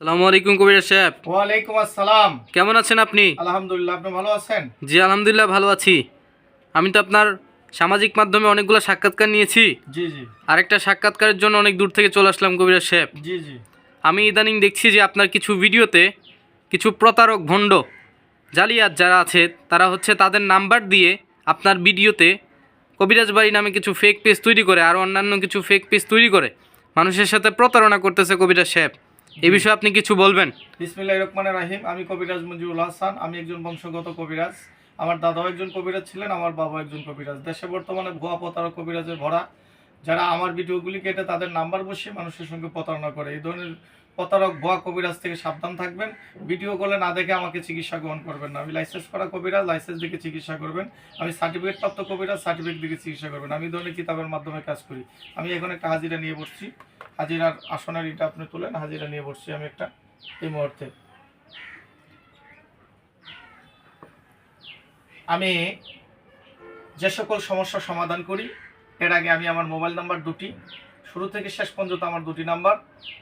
সালামু আলাইকুম কবির সাহেব। ওয়ালাইকুম আসসালাম। কেমন আছেন আপনি? আলহামদুলিল্লাহ আপনি ভালো আছেন? জি আলহামদুলিল্লাহ ভালো আছি। আমি তো আপনার সামাজিক মাধ্যমে অনেকগুলো সাক্ষাৎকার নিয়েছি। জি জি। আরেকটা সাক্ষাৎকারের জন্য অনেক দূর থেকে চলে আসলাম কবির সাহেব। জি জি। আমি ইদানিং দেখছি যে আপনার কিছু ভিডিওতে কিছু প্রতারক ভণ্ড জালিয়াত যারা আছে তারা হচ্ছে তাদের নাম্বার দিয়ে আপনার ভিডিওতে কবিরাজ বাড়ি নামে কিছু ফেক পেজ তৈরি করে আর অন্যান্য কিছু ফেক পেজ তৈরি করে। মানুষের সাথে প্রতারণা করতেছে কবিরাজ সাহেব। এই বিষয়ে আপনি কিছু বলবেন? বিসমিল্লাহির রহমানির রাহিম, আমি কবিরাজ মঞ্জুরুল হাসান, আমি একজন বংশগত কবিরাজ। আমার দাদাও একজন কবিরাজ ছিলেন, আমার বাবা একজন কবিরাজ। দেশে বর্তমানে ভুয়া প্রতারক কবিরাজের ভরা। যারা আমার ভিডিওগুলি কেটে তাদের নাম্বার বসিয়ে মানুষের সঙ্গে প্রতারণা করে। এই ধরনের প্রতারক ভুয়া কবিরাজ থেকে সাবধান থাকবেন। ভিডিও কলে না দেখে আমাকে চিকিৎসা গ্রহণ করবেন না। আমি লাইসেন্স করা কবিরাজ লাইসেন্স দেখে চিকিৎসা করবেন। আমি সার্টিফিকেট প্রাপ্ত কবিরাজ সার্টিফিকেট দেখে চিকিৎসা করবেন। আমি ধরনের কিতাবের মাধ্যমে কাজ করি। আমি এখন একটা হাজিরা নিয়ে বসছি। হাজিরার আসনের এটা আপনি তুলেন, হাজিরা নিয়ে বসছি আমি একটা এই মুহূর্তে। আমি যে সকল সমস্যার সমাধান করি এর আগে আমি আমার মোবাইল নাম্বার দুটি। শুরু থেকে শেষ পর্যন্ত আমার দুটি নাম্বার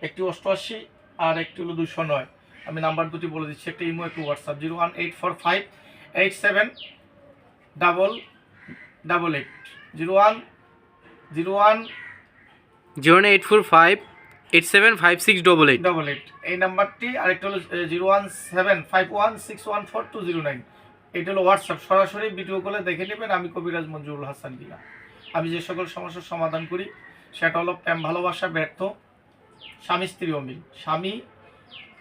একটি অষ্টআশি আর একটি হলো দুশো নয়। আমি নাম্বার দুটি বলে দিচ্ছি একটি ইমো একটু WhatsApp zero one eight four five eight seven double double eight. Zero one zero one zero eight four five eight seven five six double eight. Double eight. এই নাম্বারটি আরেকটা হলো zero one seven five one six one four two zero nine. এটা হলো WhatsApp. সরাসরি video কলে দেখে নেবেন আমি কবিরাজ মঞ্জুরুল হাসান কিনা আমি যে সকল সমস্যার সমাধান করি, সেটা হলো প্রেম, ভালোবাসা, ব্যর্থ, স্বামী, স্ত্রী অমিল স্বামী,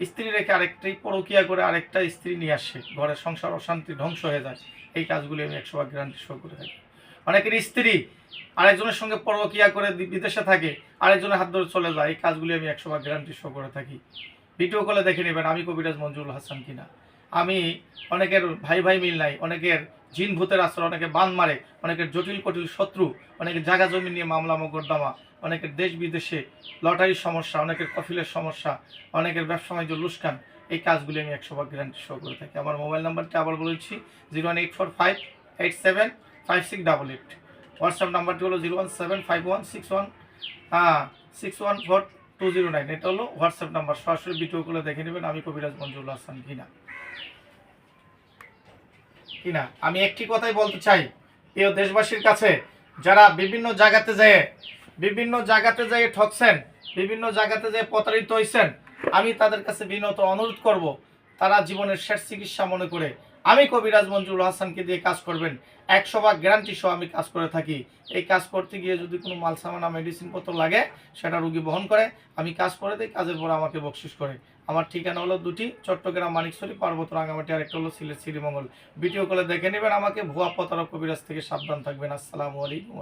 স্ত্রী রেখে আরেকটাই পরকিয়া করে আরেকটা স্ত্রী নিয়ে আসে ঘরের সংসার অশান্তি ধ্বংস হয়ে যায়। এই কাজগুলি আমি একশো ভাগ গ্যারান্টি শো করে থাকি। অনেকের স্ত্রী আরেকজনের সঙ্গে পরকিয়া করে বিদেশে থাকে, আরেকজনের হাত ধরে চলে যায়। এই কাজগুলি আমি একশো ভাগ গ্যারান্টি শো করে থাকি। ভিডিও কলে দেখে নেবেন আমি কবিরাজ মঞ্জুরুল হাসান কিনা। আমি অনেকের ভাই ভাই মিল নাই, অনেকের জিন ভূতের আশ্রয়, অনেকে বান মারে, অনেকের জটিল কটিল শত্রু অনেকের জায়গা জমি নিয়ে মামলা মোকদ্দমা, অনেকের দেশ বিদেশে লটারির সমস্যা, অনেকের কফিলের সমস্যা, অনেকের ব্যবসা বাণিজ্য লুস্কান। এই কাজগুলি আমি একশো ভাগ গ্যারান্টি শো করে থাকি। আমার মোবাইল নাম্বারটি আবার বলেছি zero one eight four five eight seven five six double eight WhatsApp নাম্বারটি হলো zero one seven five one six one হ্যাঁ six one four two zero nine এটা হলো হোয়াটসঅ্যাপ নাম্বার সরাসরি ভিডিও করে দেখে নেবেন আমি কবিরাজ মঞ্জুরুল হাসান কিনা কিনা? আমি একটি কথাই বলতে চাই। প্রিয় দেশবাসীর কাছে, যারা বিভিন্ন জায়গাতে যেয়ে, বিভিন্ন জায়গাতে যেয়ে ঠকছেন, বিভিন্ন জায়গাতে যেয়ে প্রতারিত হয়েছেন আমি তাদের কাছে বিনত অনুরোধ করব, তারা জীবনের শেষ চিকিৎসা মনে করে আমি কবিরাজ মঞ্জুর হাসানকে দিয়ে কাজ করবেন। একশো ভাগ গ্যারান্টি সহ আমি কাজ করে থাকি। এই কাজ করতে গিয়ে যদি কোনো মালসামানা মেডিসিন পত্র লাগে, সেটা রুগী বহন করে, আমি কাজ করে দিই, কাজের পর আমাকে বকশিস করে। আমার ঠিকানা হলো দুটি, চট্টগ্রাম মানিকছড়ি পার্বত রাঙামাটি আর একটা হলো সিলেট শ্রীমঙ্গল ভিডিও কলে দেখে নেবেন আমাকে, ভুয়া প্রতারক কবিরাজ থেকে সাবধান থাকবেন। আসসালামু আলাইকুম।